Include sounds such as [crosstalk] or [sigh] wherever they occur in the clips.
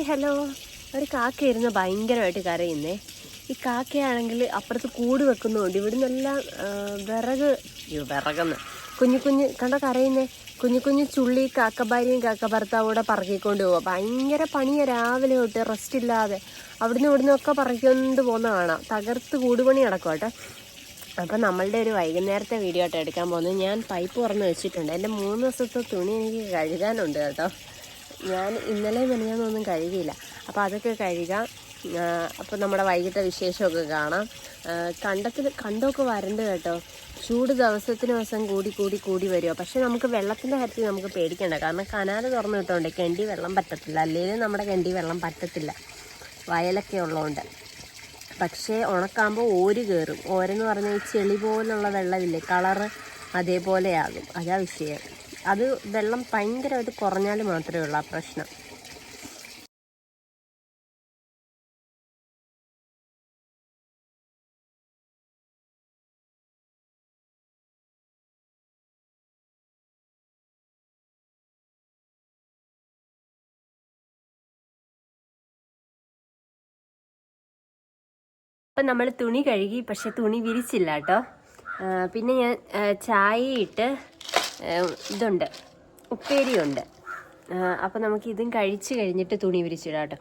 Hi hello ഒരു കാക്കയിരുന്ന് ഭയങ്കരമായിട്ട് കരയുന്നേ. ഈ കാക്കയാണെങ്കിൽ അപ്പുറത്ത് കൂട് വെക്കുന്നുണ്ട്. ഇവിടുന്നെല്ലാം വിറക് വിറകെന്ന്. കുഞ്ഞു കുഞ്ഞു കണ്ട കരയുന്നേ? കുഞ്ഞു കുഞ്ഞു ചുള്ളി കാക്കഭാര്യയും കൂടെ പറക്കിക്കൊണ്ട് പോവുക ഭയങ്കര പണിയാ രാവിലെ തൊട്ട് റെസ്റ്റ് ഇല്ലാതെ. അവിടുന്ന് ഇവിടുന്ന് ഒക്കെ പറക്കിക്കൊണ്ട് പോകുന്ന കാണാം. തകർത്ത് കൂടുപണി നടക്കും കേട്ടോ. അപ്പം നമ്മളുടെ ഒരു വൈകുന്നേരത്തെ വീഡിയോ ആയിട്ട് എടുക്കാൻ പോകുന്നത്. ഞാൻ പൈപ്പ് തുറന്ന് വെച്ചിട്ടുണ്ട്. എന്റെ മൂന്ന് ദിവസത്തെ തുണി എനിക്ക് കഴുകാനുണ്ട് കേട്ടോ. ഞാൻ ഇന്നലെ മെനഞ്ഞൊന്നും കഴുകിയില്ല അപ്പോൾ അതൊക്കെ കഴുകാം. അപ്പോൾ നമ്മുടെ വൈകിട്ട് വിശേഷമൊക്കെ കാണാം. കണ്ടത്തിൽ കണ്ടമൊക്കെ വരണ്ട് കേട്ടോ. ചൂട് ദിവസത്തിന് ദിവസം കൂടി കൂടി കൂടി വരുമോ പക്ഷെ നമുക്ക് വെള്ളത്തിന്റെ കാര്യത്തിൽ നമുക്ക് പേടിക്കണ്ട. കാരണം കനാല് തുറന്നു കിട്ടുകൊണ്ട് കെണ്ടി വെള്ളം പറ്റത്തില്ല. അല്ലെങ്കിൽ നമ്മുടെ കെണ്ടി വെള്ളം പറ്റത്തില്ല. വയലൊക്കെ ഉള്ളതുകൊണ്ട് പക്ഷേ ഉണക്കാകുമ്പോൾ ഓര് കയറും ഓരെന്ന് പറഞ്ഞാൽ ഈ ചെളി പോലുള്ള വെള്ളമില്ലേ? കളറ് അതേപോലെയാകും. അതാ വിഷയം. അത് വെള്ളം ഭയങ്കരമായിട്ട് കുറഞ്ഞാൽ മാത്രമേ ഉള്ളൂ ആ പ്രശ്നം. അപ്പം നമ്മൾ തുണി കഴുകി പക്ഷെ തുണി വിരിച്ചില്ല കേട്ടോ. പിന്നെ ഞാൻ ചായ ഇട്ട് ഇതുണ്ട്. ഉപ്പേരിയുണ്ട്. അപ്പം നമുക്ക് ഇതും കഴിച്ച് കഴിഞ്ഞിട്ട് തുണി വിരിച്ചിടാം കേട്ടോ.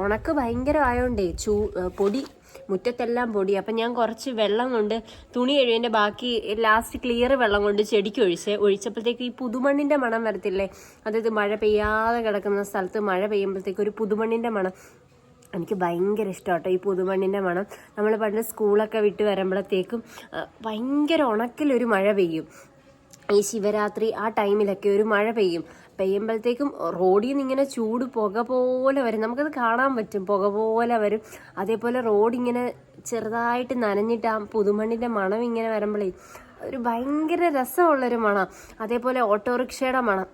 ഉണക്ക് ഭയങ്കരമായോണ്ടേ ചൂ പൊടി മുറ്റത്തെല്ലാം പൊടി. അപ്പം ഞാൻ കുറച്ച് വെള്ളം കൊണ്ട് തുണി കഴിയുന്നതിന്റെ ബാക്കി ലാസ്റ്റ് ക്ലിയർ വെള്ളം കൊണ്ട് ചെടിക്ക് ഒഴിച്ച് ഒഴിച്ചപ്പോഴത്തേക്ക് ഈ പുതുമണ്ണിന്റെ മണം വരത്തില്ലേ? അതായത് മഴ പെയ്യാതെ കിടക്കുന്ന സ്ഥലത്ത് മഴ പെയ്യുമ്പോഴത്തേക്ക് ഒരു പുതുമണ്ണിന്റെ മണം. എനിക്ക് ഭയങ്കര ഇഷ്ടം കേട്ടോ ഈ പുതുമണ്ണിന്റെ മണം. നമ്മൾ പണ്ട് സ്കൂളൊക്കെ വിട്ട് വരുമ്പോഴത്തേക്കും ഭയങ്കര ഉണക്കിലൊരു മഴ പെയ്യും. ഈ ശിവരാത്രി ആ ടൈമിലൊക്കെ ഒരു മഴ പെയ്യും. പെയ്യുമ്പോഴത്തേക്കും റോഡിൽ നിന്ന് ഇങ്ങനെ ചൂട് പുക പോലെ വരും. നമുക്കത് കാണാൻ പറ്റും. പുക പോലെ വരും. അതേപോലെ റോഡ് ഇങ്ങനെ ചെറുതായിട്ട് നനഞ്ഞിട്ട് ആ പുതുമണ്ണിന്റെ മണം ഇങ്ങനെ വരുമ്പോഴേ ഒരു ഭയങ്കര രസമുള്ളൊരു മണം. അതേപോലെ ഓട്ടോറിക്ഷയുടെ മണം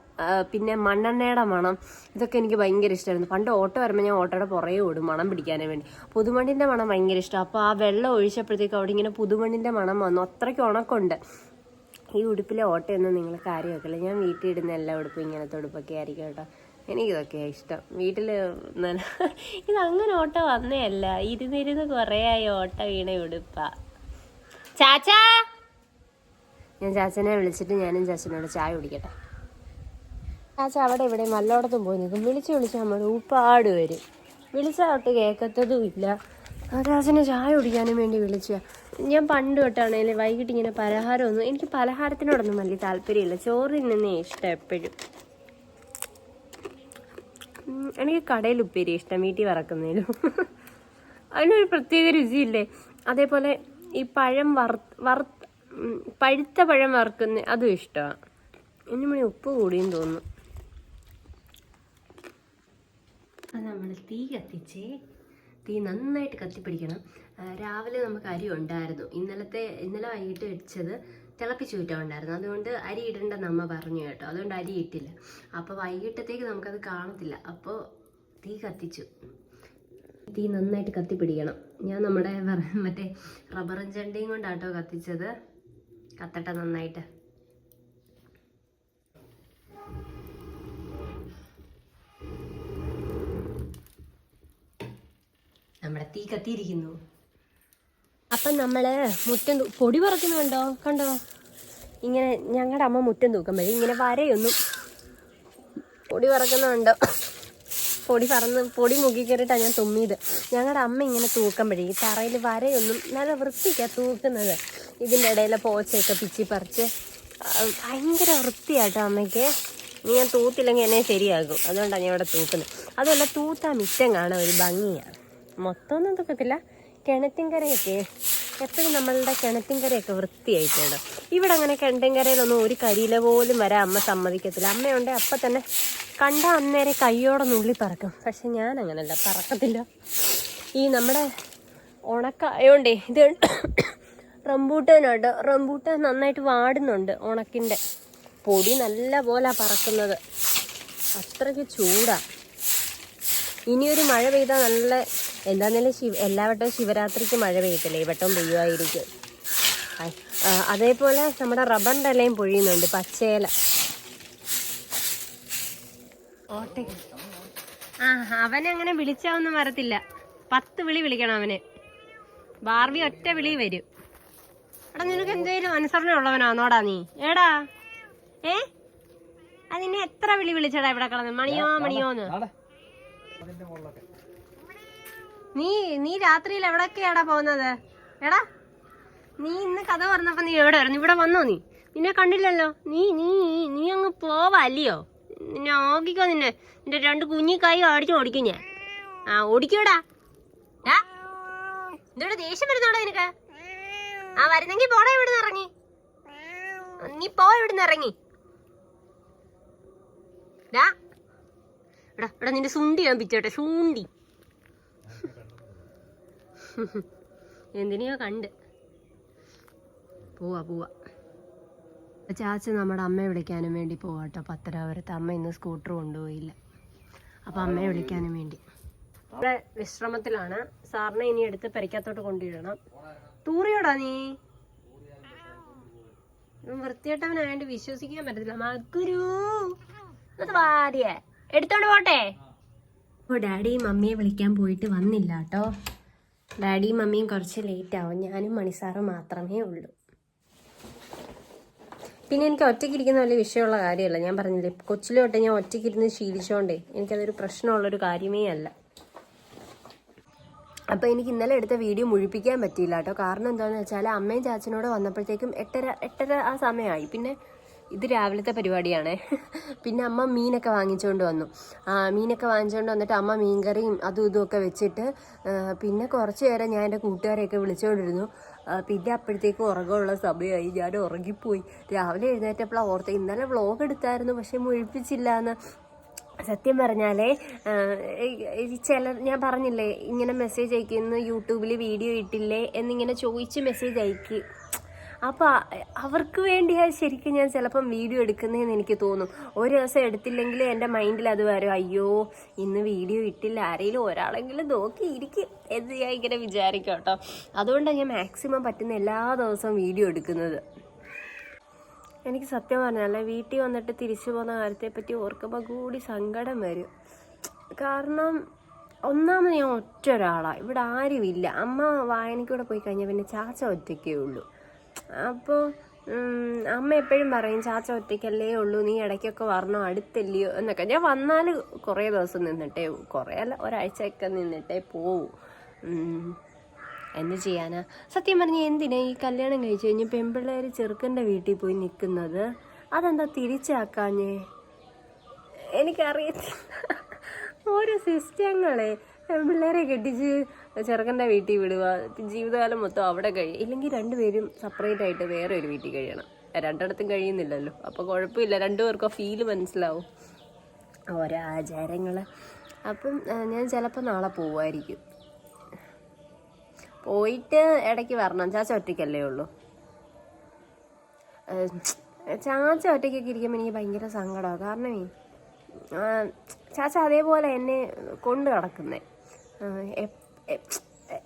പിന്നെ മണ്ണെണ്ണയുടെ മണം ഇതൊക്കെ എനിക്ക് ഭയങ്കര ഇഷ്ടമായിരുന്നു പണ്ട് ഓട്ടോ വരുമ്പോൾ ഞാൻ ഓട്ടോയുടെ പുറകെ ഓടും മണം പിടിക്കാനേ വേണ്ടി. പുതുമണ്ണിന്റെ മണം ഭയങ്കര ഇഷ്ടമാണ് അപ്പോൾ ആ വെള്ളം ഒഴിച്ചപ്പോഴത്തേക്കും അവിടെ ഇങ്ങനെ പുതുമണ്ണിന്റെ മണം വന്നു. അത്രയ്ക്ക് ഉണക്കുണ്ട് ഈ ഉടുപ്പിലെ ഓട്ടയൊന്നും നിങ്ങൾ കാര്യമാക്കില്ല? ഞാൻ വീട്ടിൽ ഇടുന്ന എല്ലാ ഉടുപ്പും ഇങ്ങനത്തെ ഉടുപ്പൊക്കെ ആയിരിക്കും കേട്ടോ. എനിക്കിതൊക്കെയാണ് ഇഷ്ടം. വീട്ടിൽ [laughs] ഇതങ്ങനെ ഓട്ട വന്നേ അല്ല ഇരുന്നിരുന്ന് കുറേ ആയി ഓട്ട വീണ ഉടുപ്പാ. ചാച്ചാ! ഞാൻ ചാച്ചനെ വിളിച്ചിട്ട് ഞാനും ചാച്ചനോട് ചായ കുടിക്കട്ടെ. ചാച്ച അവിടെ ഇവിടെ നല്ലോടത്തും പോയി നിൽക്കും. വിളിച്ച് വിളിച്ച് നമ്മൾ ഉപ്പാട് വരും. വിളിച്ചാട്ട് കേൾക്കത്തതും ഇല്ല. ചാച്ചനെ ചായ കുടിക്കാനും വേണ്ടി വിളിച്ച. ഞാൻ പണ്ട് തൊട്ടാണേലും വൈകിട്ട് ഇങ്ങനെ പലഹാരമൊന്നും എനിക്ക് പലഹാരത്തിനോടൊന്നും വലിയ താല്പര്യമില്ല. ചോറ് നിന്നേ ഇഷ്ടം എപ്പോഴും. എനിക്ക് കടയിൽ ഉപ്പേരി ഇഷ്ടം വീട്ടിൽ വറക്കുന്നതിലും. അതിനൊരു പ്രത്യേക രുചിയില്ലേ? അതേപോലെ ഈ പഴം വറ പഴുത്ത പഴം വറുക്കുന്ന അതും ഇഷ്ടമാണ് ഇനി മണി ഉപ്പ് കൂടിയും തോന്നുന്നു. അത് നമ്മൾ തീ കത്തിച്ചേ. തീ നന്നായിട്ട് കത്തിപ്പിടിക്കണം. രാവിലെ നമുക്ക് അരി ഉണ്ടായിരുന്നു. ഇന്നലത്തെ ഇന്നലെ വൈകിട്ട് വെച്ചത് തിളപ്പിച്ച് ഉണ്ടായിരുന്നു. അതുകൊണ്ട് അരി ഇടണ്ടെന്ന് അമ്മ പറഞ്ഞു കേട്ടോ. അതുകൊണ്ട് അരി ഇട്ടില്ല. അപ്പോൾ വൈകിട്ടത്തേക്ക് നമുക്കത് കാണത്തില്ല. അപ്പോൾ തീ കത്തിച്ചു. തീ നന്നായിട്ട് കത്തിപ്പിടിക്കണം. ഞാൻ നമ്മുടെ മറ്റേ റബ്ബറും ചെണ്ടയും കൊണ്ടാട്ടോ കത്തിച്ചത്. കത്തട്ടെ നന്നായിട്ട്. നമ്മുടെ തീ കത്തിയിരിക്കുന്നു. അപ്പം നമ്മൾ മുറ്റം പൊടി പറക്കുന്നുണ്ടോ? കണ്ടോ? ഇങ്ങനെ ഞങ്ങളുടെ അമ്മ മുറ്റം തൂക്കുമ്പോഴേ ഇങ്ങനെ വരയൊന്നും പൊടി പറക്കുന്നുണ്ടോ? പൊടി പറന്ന് പൊടി മുക്കി കയറിയിട്ടാണ് ഞാൻ തുമ്മിയത്. ഞങ്ങളുടെ അമ്മ ഇങ്ങനെ തൂക്കുമ്പോഴേ ഈ തറയിൽ വരയൊന്നും നല്ല വൃത്തിക്കാണ് തൂക്കുന്നത്. ഇതിന്റെ ഇടയിലെ പോച്ചയൊക്കെ പിച്ചി പറിച്ച് ഭയങ്കര വൃത്തിയാട്ടോ അമ്മയ്ക്ക്. നീ ഞാൻ തൂത്തില്ലെങ്കിൽ എന്നെ ശരിയാകും. അതുകൊണ്ടാണ് ഞാൻ ഇവിടെ തൂക്കുന്നത്. അതുമല്ല തൂത്താ മിറ്റം കാണാൻ ഒരു ഭംഗിയാണ് മൊത്തമൊന്നും തൂക്കത്തില്ല കിണറ്റിൻകരയൊക്കെ എപ്പോഴും നമ്മളുടെ കിണറ്റിൻകരയൊക്കെ വൃത്തിയായിട്ടുണ്ട് ഇവിടെ അങ്ങനെ കിണറ്റിൻകരയിലൊന്നും ഒരു കരിയില പോലും വരാൻ അമ്മ സമ്മതിക്കത്തില്ല. അമ്മയുണ്ട് അപ്പം തന്നെ കണ്ട അന്നേരെ കയ്യോടെ നുള്ളി പറക്കും. പക്ഷെ ഞാൻ അങ്ങനല്ല പറക്കത്തില്ല. ഈ നമ്മുടെ ഉണക്കായോണ്ടേ ഇത് റംബൂട്ടാനുണ്ട് റംബൂട്ടാൻ നന്നായിട്ട് വാടുന്നുണ്ട് ഉണക്കിന്റെ. പൊടി നല്ല പോലെ പറക്കുന്നത്. അത്രയ്ക്ക് ചൂടാണ് ഇനിയൊരു മഴ പെയ്താൽ നല്ല എന്താന്നേലും ശിവ എല്ലാ വട്ടവും ശിവരാത്രിക്ക് മഴ പെയ്യത്തില്ലേ? ഈ വട്ടം പെയ്യുമായിരിക്കും അതേപോലെ നമ്മുടെ റബ്ബറിന്റെ ഇലയും പൊഴിയുന്നുണ്ട് പച്ചയില. ഓട്ടെ. ആ അവനെ അങ്ങനെ വിളിച്ചാവൊന്നും വരത്തില്ല. പത്ത് വിളി വിളിക്കണം അവന്. ബാർബി ഒറ്റ വിളി വരും. എടാ നിനക്ക് എന്തെങ്കിലും അനുസരണ ഉള്ളവനാന്നോടാ നീ. എടാ ഏ? അത് നിന്നെ എത്ര വിളി വിളിച്ചടാ ഇവിടെ കിടന്ന്? മണിയോ മണിയോന്ന്? നീ നീ രാത്രിയിൽ എവിടൊക്കെയാടാ പോകുന്നത്? എടാ നീ ഇന്ന് കഥ പറഞ്ഞപ്പോ നീ എവിടെ ആയിരുന്നു? ഇവിടെ വന്നോ നീ? നിന്നെ കണ്ടില്ലല്ലോ. നീ നീ നീ അങ്ങ് പോവാ അല്ലയോ? നിന്നെ ഓക്കിക്കോ നിന്നെ. നിന്റെ രണ്ട് കുഞ്ഞിക്കായി അടിച്ച് ഓടിക്കും ഞാൻ. ആ ഓടിക്കൂടാ. എന്തോടെ ദേഷ്യം വരുന്നോടാ നിനക്ക്? ആ വരുന്നെങ്കി പോടാ ഇവിടുന്ന് ഇറങ്ങി. നീ പോ ഇവിടുന്ന് ഇറങ്ങി. ഡാ എടാ എടാ നിന്റെ സുണ്ടി ഞാൻ പിച്ചോട്ടെ സുണ്ടി. [laughs] എന്തിനെയോ കണ്ട്. പോവാ പോവാ. ചാച്ച നമ്മുടെ അമ്മയെ വിളിക്കാനും വേണ്ടി പോവാട്ടോ പത്തരാപുരത്ത്. അമ്മ ഇന്ന് സ്കൂട്ടർ കൊണ്ടുപോയില്ല. അപ്പൊ അമ്മയെ വിളിക്കാനും വേണ്ടി. ഇവിടെ വിശ്രമത്തിലാണ്. സാറിനെ ഇനി എടുത്ത് പെരക്കകത്തോട്ട് കൊണ്ടുവരണം തൂറിയോടാ നീ? വൃത്തിയായിട്ടവനായോണ്ട് വിശ്വസിക്കാൻ പറ്റത്തില്ല. മക്കുരു എടുത്തോണ്ട് പോട്ടെ. ഓ ഡാഡിയും മമ്മിയെ വിളിക്കാൻ പോയിട്ട് വന്നില്ല കേട്ടോ. ഡാഡിയും മമ്മിയും കുറച്ച് ലേറ്റ് ആവും. ഞാനും മണിസാറും മാത്രമേ ഉള്ളൂ. പിന്നെ എനിക്ക് ഒറ്റയ്ക്ക് ഇരിക്കുന്ന വലിയ വിഷയമുള്ള കാര്യമല്ല. ഞാൻ പറഞ്ഞില്ലേ കൊച്ചിലെ തൊട്ട് ഞാൻ ഒറ്റയ്ക്ക് ഇരുന്ന് ശീലിച്ചോണ്ടേ എനിക്കതൊരു പ്രശ്നമുള്ളൊരു കാര്യമേ അല്ല. അപ്പോൾ എനിക്ക് ഇന്നലെ എടുത്ത വീഡിയോ മുഴിപ്പിക്കാൻ പറ്റിയില്ല കേട്ടോ. കാരണം എന്താണെന്ന് വെച്ചാൽ അമ്മയും ചാച്ചനോട് വന്നപ്പോഴത്തേക്കും എട്ടര എട്ടര ആ സമയമായി. പിന്നെ ഇത് രാവിലത്തെ പരിപാടിയാണ്. പിന്നെ അമ്മ മീനൊക്കെ വാങ്ങിച്ചുകൊണ്ട് വന്നു. മീനൊക്കെ വാങ്ങിച്ചുകൊണ്ട് വന്നിട്ട് അമ്മ മീൻകറിയും അതും ഇതുമൊക്കെ വെച്ചിട്ട് പിന്നെ കുറച്ച് നേരം ഞാൻ എന്റെ കൂട്ടുകാരെയൊക്കെ വിളിച്ചുകൊണ്ടിരുന്നു പിന്നെ അപ്പോഴത്തേക്കും ഉറങ്ങുള്ള സമയമായി. ഞാൻ ഉറങ്ങിപ്പോയി. രാവിലെ എഴുന്നേറ്റപ്പോഴാണ് ഓർത്ത് ഇന്നലെ വ്ളോഗ് എടുത്തായിരുന്നു പക്ഷേ മുഴിപ്പിച്ചില്ല എന്ന് സത്യം പറഞ്ഞാലേ ചിലർ ഞാൻ പറഞ്ഞില്ലേ ഇങ്ങനെ മെസ്സേജ് അയക്കുന്നു യൂട്യൂബിൽ വീഡിയോ ഇട്ടില്ലേ എന്നിങ്ങനെ ചോദിച്ച് മെസ്സേജ് അയക്കും. അപ്പോൾ അവർക്ക് വേണ്ടിയാണ് ശരിക്കും ഞാൻ ചിലപ്പം വീഡിയോ എടുക്കുന്നതെന്ന് എനിക്ക് തോന്നും. ഒരു ദിവസം എടുത്തില്ലെങ്കിൽ എന്റെ മൈൻഡിൽ അത് വരും. അയ്യോ ഇന്ന് വീഡിയോ ഇട്ടില്ല. ആരെങ്കിലും ഒരാളെങ്കിലും നോക്കി ഇരിക്കും. എന്ന് ഞാൻ ഇങ്ങനെ വിചാരിക്കും കേട്ടോ. അതുകൊണ്ടാണ് ഞാൻ മാക്സിമം പറ്റുന്ന എല്ലാ ദിവസവും വീഡിയോ എടുക്കുന്നത്. എനിക്ക് സത്യം പറഞ്ഞാൽ വീട്ടിൽ വന്നിട്ട് തിരിച്ചു പോകുന്ന കാര്യത്തെപ്പറ്റി ഓർക്കുമ്പോൾ കൂടി സങ്കടം വരും. കാരണം ഒന്നാമത് ഞാൻ ഒറ്റ ഒരാളാണ് ഇവിടെ ആരുമില്ല. അമ്മ വായനയ്ക്കൂടെ പോയി കഴിഞ്ഞാൽ പിന്നെ ചാച്ച ഒറ്റയ്ക്കേ ഉള്ളൂ. അപ്പോൾ അമ്മ എപ്പോഴും പറയും ചാച്ച ഒറ്റയ്ക്കല്ലേ ഉള്ളൂ നീ ഇടയ്ക്കൊക്കെ വരണോ അടുത്തല്ലയോ? എന്നൊക്കെ. ഞാൻ വന്നാൽ കുറേ ദിവസം നിന്നിട്ടേ കുറേ അല്ല ഒരാഴ്ചയൊക്കെ നിന്നിട്ടേ പോവും. എന്ത് ചെയ്യാനാ? സത്യം പറഞ്ഞാൽ എന്തിനാ ഈ കല്യാണം കഴിച്ചു കഴിഞ്ഞ് പെൺപിള്ളേർ ചെറുക്കന്റെ വീട്ടിൽ പോയി നിൽക്കുന്നത്? അതെന്താ തിരിച്ചാക്കാഞ്ഞേ? എനിക്കറിയത്തില്ല. ഓരോ സിസ്റ്റങ്ങളെ. പെൺപിള്ളേരെ കെട്ടിച്ച് ചെറുക്കന്റെ വീട്ടിൽ വിടുക ജീവിതകാലം മൊത്തം അവിടെ കഴിയും ഇല്ലെങ്കിൽ രണ്ടുപേരും സെപ്പറേറ്റ് ആയിട്ട് വേറെ ഒരു വീട്ടിൽ കഴിയണം. രണ്ടിടത്തും കഴിയുന്നില്ലല്ലോ. അപ്പോൾ കുഴപ്പമില്ല. രണ്ടുപേർക്കും ഫീൽ മനസ്സിലാവും. ഓരോ ആചാരങ്ങൾ അപ്പം ഞാൻ ചിലപ്പോൾ നാളെ പോവായിരിക്കും പോയിട്ട് ഇടയ്ക്ക് വരണം. ചാച്ച ഒറ്റയ്ക്കല്ലേ ഉള്ളൂ. ചാച്ച ഒറ്റയ്ക്കൊക്കെ ഇരിക്കുമ്പോൾ എനിക്ക് ഭയങ്കര സങ്കടമാണ് കാരണമേ ചാച്ച അതേപോലെ എന്നെ കൊണ്ട് നടക്കുന്നേ.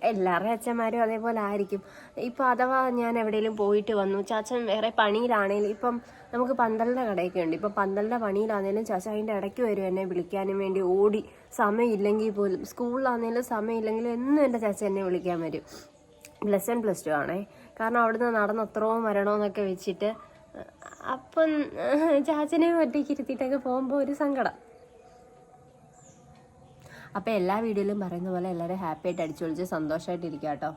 എല്ലാവരുടെ അച്ഛന്മാരും അതേപോലെ ആയിരിക്കും. ഇപ്പം അഥവാ ഞാൻ എവിടെയെങ്കിലും പോയിട്ട് വന്നു ചാച്ചൻ വേറെ പണിയിലാണേലും ഇപ്പം നമുക്ക് പന്തലിന്റെ കടയൊക്കെ ഉണ്ട്. ഇപ്പം പന്തലിന്റെ പണിയിലാണേലും ചാച്ച അതിന്റെ ഇടയ്ക്ക് വരും എന്നെ വിളിക്കാനും വേണ്ടി ഓടി. സമയമില്ലെങ്കിൽ പോലും സ്കൂളിലാണേലും സമയമില്ലെങ്കിലും എന്നും എന്റെ ചാച്ച എന്നെ വിളിക്കാൻ വരും. പ്ലസ് വൺ പ്ലസ് ടു ആണേ. കാരണം അവിടുന്ന് നടന്ന് അത്രയും വരണമെന്നൊക്കെ വെച്ചിട്ട് അപ്പം ചാച്ചനെ ഒറ്റയ്ക്ക് ഇരുത്തിയിട്ടൊക്കെ പോകുമ്പോൾ ഒരു സങ്കടം. അപ്പം എല്ലാ വീഡിയോയിലും പറയുന്ന പോലെ എല്ലാവരും ഹാപ്പി ആയിട്ട് അടിച്ചു പൊളിച്ച് സന്തോഷമായിട്ട് ഇരിക്കുക കേട്ടോ